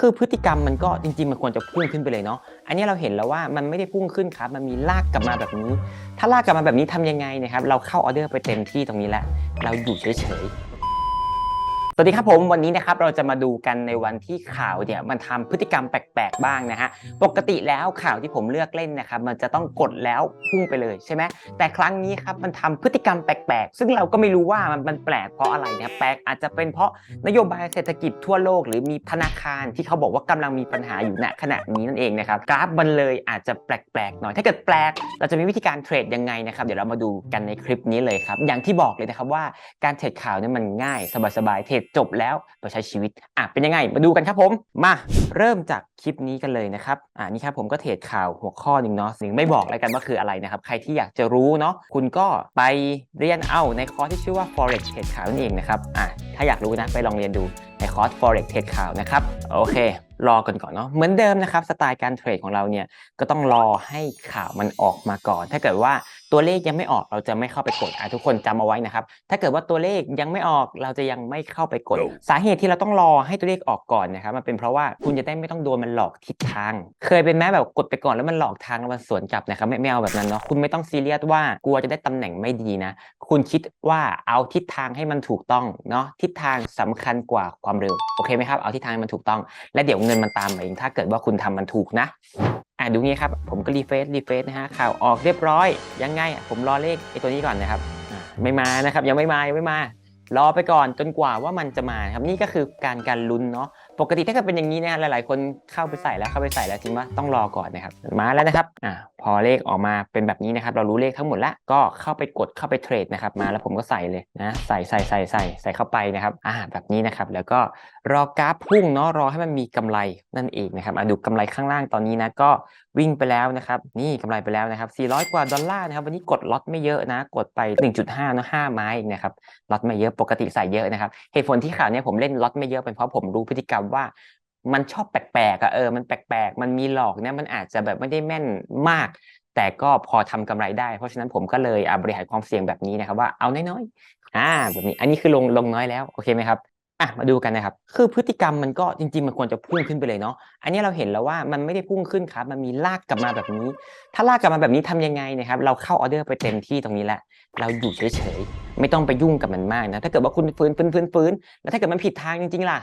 คือพฤติกรรมมันก็จริงๆ มันควรจะพุ่งขึ้นไปเลยเนาะ อันนี้เราเห็นแล้วว่ามันไม่ได้พุ่งขึ้นครับ มันมีลากกลับมาแบบนี้ ถ้าลากกลับมาแบบนี้ทำยังไงนะครับ เราเข้าออเดอร์ไปเต็มที่ตรงนี้แล้ว เราอยู่เฉย สวัสดีครับผมวันนี้นะครับเราจะมาดูกันในวันที่ข่าวเนี่ยมันทำพฤติกรรมแปลกๆบ้างนะฮะปกติแล้วข่าวที่ผมเลือกเล่นนะครับมันจะต้องกดแล้วพุ่งไปเลยใช่ไหมแต่ครั้งนี้ครับมันทำพฤติกรรมแปลกๆ ซึ่งเราก็ไม่รู้ว่ามันมันแปลกเพราะอะไรนะรแปลกอาจจะเป็นเพราะนโยบายเศรษฐกิจทั่วโลก หรือมีธนาคารที่เขาบอกว่ากำลังมีปัญหาอยู่ณขณะนี้นั่นเองนะครับกราฟมันเลยอาจจะแปลกๆหน่อย ถ้าเกิดแปลกเราจะมีวิธีการเทรดยังไงนะครับเดี๋ยวเรามาดูกันในคลิปนี้เลยครับอย่างที่บอกเลยนะครับว่าการเทรดข่าวเนี่ยมันง่ายสบายๆเทรดจบแล้วไปใช้ชีวิตอะเป็นยังไง มาดูกันครับผมมาเริ่มจากคลิปนี้กันเลยนะครับอ่านี่ครับผมก็เทรดข่าวหัวข้อหนึ่งเนาะหนึ่งไม่บอกอะไรกันว่าคืออะไรนะครับ ใครที่อยากจะรู้เนาะคุณก็ไปเรียนเอาในคอร์สที่ชื่อว่า forex เทรดข่าวนั่นเองนะครับอะ ถ้าอยากรู้นะไปลองเรียนดูในคอร์ส forex เทรดข่าวนะครับ โอเค รอกันก่อนเนาะเหมือนเดิมนะครับ สไตล์การเทรดของเราเนี่ยก็ต้องรอให้ข่าวมันออกมาก่อน ถ้าเกิดว่าตัวเลขยังไม่ออกเราจะไม่เข้าไปกดอะทุกคนจำเอาไว้นะครับ ถ้าเกิดว่าตัวเลขยังไม่ออกเราจะยังไม่เข้าไปกด สาเหตุที่เราต้องรอให้ตัวเลขออกก่อนนะครับมันเป็นเพราะว่าคุณจะได้ไม่ต้องโดนมันหลอกทิศทาง เคยเป็นแม้แบบกดไปก่อนแล้วมันหลอกทางแล้วมันสวนกลับนะครับไม่ไม่เอาแบบนั้นเนาะคุณไม่ต้องซีเรียสว่ากลัวจะได้ตำแหน่งไม่ดีนะ คุณคิดว่าเอาทิศทางให้มันถูกต้องเนาะทิศทางสำคัญกว่าความเร็วโอเคไหมครับเอาทิศทางให้มันถูกต้อง และเดี๋ยวเงินมันตามมาเองถ้าเกิดว่าคุณทำมันถูกนะอะดูงี้ครับผมก็รีเฟซรีเฟซนะฮะข่าวออกเรียบร้อยยังไงผมรอเลขไอ้ตัวนี้ก่อนนะครับไม่มานะครับยังไม่มายังไม่มารอไปก่อนจนกว่าว่ามันจะมาครับนี่ก็คือการการลุ้นเนาะ ปกติถ้าเกิดเป็นอย่างนี้นะหลายๆ คนเข้าไปใส่แล้วเข้าไปใส่แล้วจริงว่าต้องรอก่อนนะครับมาแล้วนะครับอะพอเลขออกมาเป็นแบบนี้นะครับ เรารู้เลขทั้งหมดแล้วก็เข้าไปกดเข้าไปเทรดนะครับ มาแล้วผมก็ใส่เลยนะใส่ใส่ใส่ใส่ใส่เข้าไปนะครับอ่าแบบนี้นะครับ แล้วก็รอกราฟพุ่งเนาะรอให้มันมีกำไรนั่นเองนะครับอะดูกำไรข้างล่างตอนนี้นะก็วิ่งไปแล้วนะครับนี่กำไรไปแล้วนะครับ 400 กว่าดอลลาร์นะครับวันนี้กดล็อตไม่เยอะนะ กดไป 1.5นะ5ไม้เองนะครับล็อตไม่เยอะปกติใส่เยอะนะครับเหตุผลที่ข่าวนี้ผมเล่นล็อตไม่เยอะเป็นเพราะผมรู้พฤติกรรมว่ามันชอบแปลกๆอะเออมันแปลกๆ มันมีหลอกเนี่ยมันอาจจะแบบไม่ได้แม่นมาก แต่ก็พอทำกำไรได้ เพราะฉะนั้นผมก็เลยอะบริหารความเสี่ยงแบบนี้นะครับว่าเอาน้อยๆอ่าแบบนี้อันนี้คือลงลงน้อยแล้วโอเคไหมครับอะมาดูกันนะครับ คือพฤติกรรมมันก็จริง ๆ มันควรจะพุ่งขึ้นไปเลยเนาะอันนี้เราเห็นแล้วว่ามันไม่ได้พุ่งขึ้นครับ มันมีลากกลับมาแบบนี้ ถ้าลากกลับมาแบบนี้ทำยังไงนะครับ เราเข้าออเดอร์ไปเต็มที่ตรงนี้แล้วเราอยู่เฉยๆไม่ต้องไปยุ่งกับมันมากนะถ้าเกิดว่าคุณฟื้นฟื้นฟื้นฟื้นแล้วถ้าเกิดมันผิดทางจริงๆล่ะ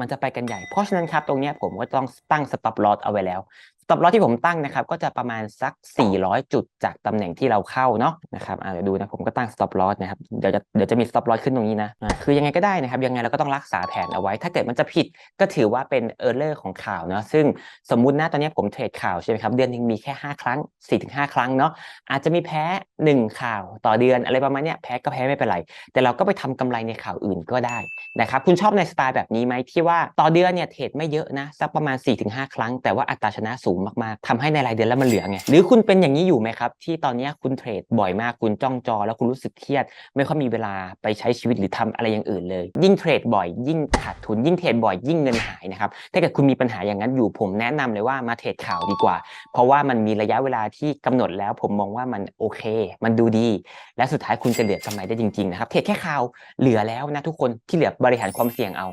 มันจะไปกันใหญ่ เพราะฉะนั้นครับตรงนี้ผมก็ต้องตั้ง stop loss เอาไว้แล้ว stop loss ที่ผมตั้งนะครับ ก็จะประมาณสัก 400 จุดจากตำแหน่งที่เราเข้าเนาะนะครับอ่าเดี๋ยวดูนะผมก็ตั้ง stop loss นะครับเดี๋ยวจะเดี๋ยวจะมี stop loss ขึ้นตรงนี้นะอ่าคือยังไงก็ได้นะครับ ยังไงเราก็ต้องรักษาแผนเอาไว้ ถ้าเกิดมันจะผิดก็ถือว่าเป็น error ของข่าวเนาะซึ่งสมมุตินะตอนเนี้ยผมเทรดข่าวใช่ไหมครับเดือนหนึงมีแค่ 5 ครั้ง 4-5 ครั้งเนาะอาจจะมีแพ้ 1 ข่าวต่อเดือนอะไรประมาณเนี้ยแพ้ก็แพ้ไม่เป็นไร แต่เราก็ไปทำกำไรในข่าวอื่นก็ได้นะครับคุณชอบในสไตล์แบบนี้ไหมที่ว่าต่อเดือนเนี่ยเทรดไม่เยอะนะสักประมาณ 4-5 ครั้งแต่ว่าอัตราชนะสูงมากๆทำให้ในรายเดือนแล้วมันเหลือไงหรือคุณเป็นอย่างนี้อยู่ไหมครับ ที่ตอนนี้คุณเทรดบ่อยมากคุณจ้องจอ แล้วคุณรู้สึกเครียด ไม่ค่อยมีเวลาไปใช้ชีวิตหรือทำอะไรอย่างอื่นเลย ยิ่งเทรดบ่อย ยิ่งขาดทุนยิ่งเทรดบ่อยยิ่งเงินหายนะครับถ้าเกิดคุณมีปัญหาอย่างนั้นอยู่ผมแนะนำเลยว่ามาเทรดข่าวดีกว่า เพราะว่ามันมีระยะเวลาที่กำหนดแล้ว ผมมองว่ามันโอเค มันดูดี และสุดท้ายคุณจะเหลือกำไรได้จริงๆนะครับเทรดแค่ข่าวเหลือแล้วนะทุกคนที่เหลือบริหารความเสี่ยงเอา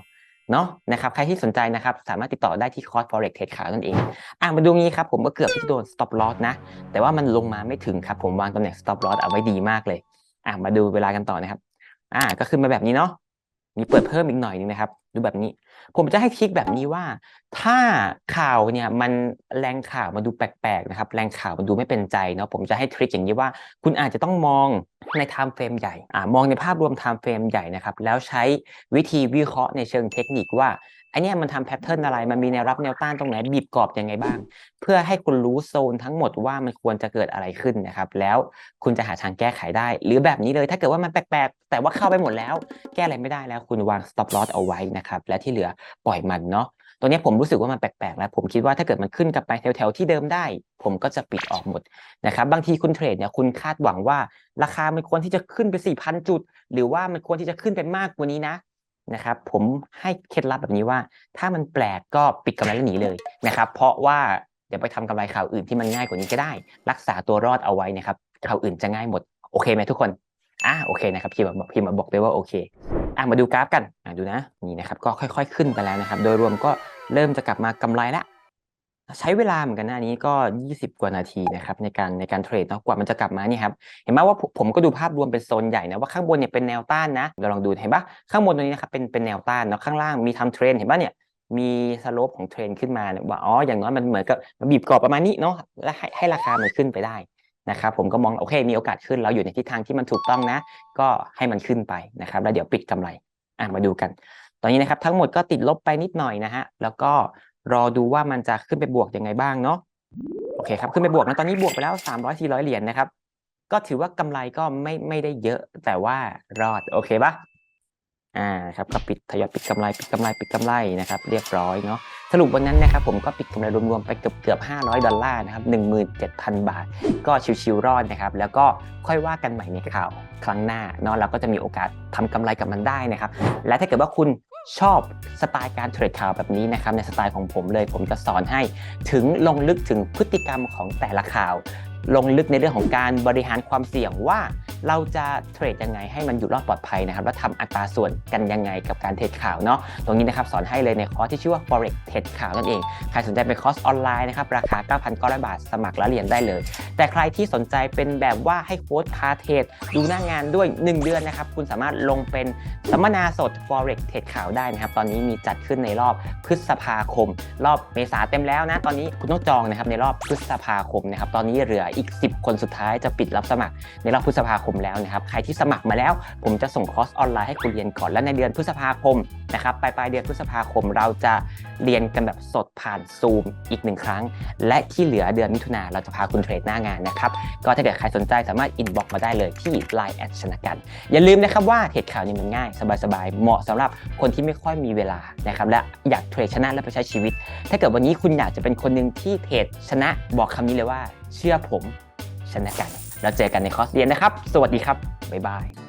เนาะนะครับใครที่สนใจนะครับสามารถติดต่อได้ที่คอร์ส forex เทรดขาวนั่นเอง อะมาดูงี้ครับผมก็เกือบที่จะโดน stop loss นะ แต่ว่ามันลงมาไม่ถึงครับผมวางตำแหน่ง stop loss เอาไว้ดีมากเลย อะมาดูเวลากันต่อนะครับ อะก็ขึ้นมาแบบนี้เนาะมีเปิดเพิ่มอีกหน่อยนึงนะครับ ดูแบบนี้ ผมจะให้ทริคแบบนี้ว่า ถ้าข่าวเนี่ยมันแรงข่าวมาดูแปลกๆนะครับ แรงข่าวมันดูไม่เป็นใจเนาะผมจะให้ทริคอย่างนี้ว่า คุณอาจจะต้องมองใน time frame ใหญ่อ่ามองในภาพรวม time frame ใหญ่นะครับ แล้วใช้วิธีวิเคราะห์ในเชิงเทคนิคว่าไอเนี้ยมันทำแพทเทิร์นอะไร มันมีแนวรับแนวต้านตรงไหนบีบกรอบยังไงบ้าง เพื่อให้คุณรู้โซนทั้งหมดว่ามันควรจะเกิดอะไรขึ้นนะครับ แล้วคุณจะหาทางแก้ไขได้ หรือแบบนี้เลยถ้าเกิดว่ามันแปลกๆ แต่ว่าเข้าไปหมดแล้ว แก้อะไรไม่ได้แล้วคุณวาง stop loss เอาไว้นะครับและที่เหลือปล่อยมันเนาะตัวนี้ผมรู้สึกว่ามันแปลกๆแล้ว ผมคิดว่าถ้าเกิดมันขึ้นกลับไปแถวๆที่เดิมได้ ผมก็จะปิดออกหมดนะครับบางทีคุณเทรดเนี่ยคุณคาดหวังว่า ราคามันควรที่จะขึ้นไป4,000 จุด หรือว่ามันควรที่จะขึ้นไปมากกว่านี้นะนะครับผมให้เคล็ดลับแบบนี้ว่า ถ้ามันแปลกก็ปิดกำไรแล้วหนีเลยนะครับเพราะว่าเดี๋ยวไปทำกำไรข่าวอื่นที่มันง่ายกว่านี้ก็ได้ รักษาตัวรอดเอาไว้นะครับข่าวอื่นจะง่ายหมดโอเคไหมทุกคนอะโอเคนะครับพิมพ์มาบอกพิมพ์มาบอกด้วยว่าโอเค อะมาดูกราฟกันอะดูนะนี่นะครับก็ค่อยๆ ขึ้นไปแล้วนะครับ โดยรวมก็เริ่มจะกลับมากำไรแล้วใช้เวลาเหมือนกันนะอันนี้ก็ 20 กว่านาทีนะครับในการในการเทรดเนาะกว่ามันจะกลับมานี่ครับเห็นไหมว่าผมก็ดูภาพรวมเป็นโซนใหญ่นะว่าข้างบนเนี่ยเป็นแนวต้านนะเราลองดูเห็นปะข้างบนตรงนี้นะครับเป็นเป็นแนวต้านเนาะข้างล่างมีทำเทรนเห็นปะเนี่ยมีสโลปของเทรนขึ้นมาเนี่ยว่าอ๋ออย่างน้อยมันเหมือนกับมันบีบกรอบประมาณนี้เนาะและให้ให้ราคามันขึ้นไปได้ นะครับผมก็มองโอเคมีโอกาสขึ้นเราอยู่ในทิศทางที่มันถูกต้องนะ ก็ให้มันขึ้นไปนะครับ แล้วเดี๋ยวปิดกำไรอะมาดูกัน ตอนนี้นะครับทั้งหมดก็ติดลบไปนิดหน่อยนะฮะแล้วก็รอดูว่ามันจะขึ้นไปบวกยังไงบ้างเนาะโอเคครับขึ้นไปบวกนะตอนนี้บวกไปแล้ว 300 400 เหรียญนะครับ ก็ถือว่ากำไรก็ไม่ไม่ได้เยอะแต่ว่ารอดโอเคปะอ่าครับก็ปิดทยอยปิดกำไรปิดกำไรปิดกำไรนะครับ เรียบร้อยเนาะ สรุปวันนั้นนะครับผมก็ปิดกำไรรวมๆไปเกือบเกือบ500 ดอลลาร์นะครับ17,000 บาท ก็ชิวๆรอดนะครับ แล้วก็ค่อยว่ากันใหม่ในข่าวครั้งหน้าเนาะเราก็จะมีโอกาสทำกำไรกับมันได้นะครับ และถ้าเกิดว่าคุณชอบสไตล์การเทรดข่าวแบบนี้นะครับในสไตล์ของผมเลยผมจะสอนให้ถึงลงลึกถึงพฤติกรรมของแต่ละข่าว ลงลึกในเรื่องของการบริหารความเสี่ยงว่า เราจะเทรดยังไงให้มันอยู่รอดปลอดภัยนะครับแล้วทำอัตราส่วนกันยังไงกับการเทรดข่าวเนาะตรงนี้นะครับสอนให้เลยในคอร์สที่ชื่อว่า forex เทรดข่าวนั่นเองใครสนใจเป็นคอร์สออนไลน์นะครับราคา 9,900 บาท สมัครแล้วเรียนได้เลย แต่ใครที่สนใจเป็นแบบว่าให้โค้ดคาเทรดดูหน้างานด้วย 1 เดือนนะครับคุณสามารถลงเป็นสัมมนาสด forex เทรดข่าวได้นะครับตอนนี้มีจัดขึ้นในรอบพฤษภาคม รอบเมษาเต็มแล้วนะตอนนี้คุณต้องจองนะครับในรอบพฤษภาคมนะครับตอนนี้เหลืออีก 10 คนสุดท้ายจะปิดรับสมัครในรอบพฤษภาคมแล้วนะครับใครที่สมัครมาแล้ว ผมจะส่งคอร์สออนไลน์ให้คุณเรียนก่อนและในเดือนพฤษภาคมนะครับปลายปลายเดือนพฤษภาคมเราจะเรียนกันแบบสดผ่านซูมอีกหนึ่งครั้ง และที่เหลือเดือนมิถุนาเราจะพาคุณเทรดหน้างานนะครับก็ถ้าเกิดใครสนใจสามารถอินบ็อกมาได้เลยที่ Line แอดชนะกัน อย่าลืมนะครับว่าเทรดข่าวนี่มันง่าย สบายๆ เหมาะสำหรับคนที่ไม่ค่อยมีเวลานะครับและอยากเทรดชนะและไปใช้ชีวิต ถ้าเกิดวันนี้คุณอยากจะเป็นคนหนึ่งที่เทรดชนะบอกคำนี้เลยว่า เชื่อผมชนะกัน แล้วเจอกันในคอร์สเรียนนะครับ สวัสดีครับ บ๊ายบาย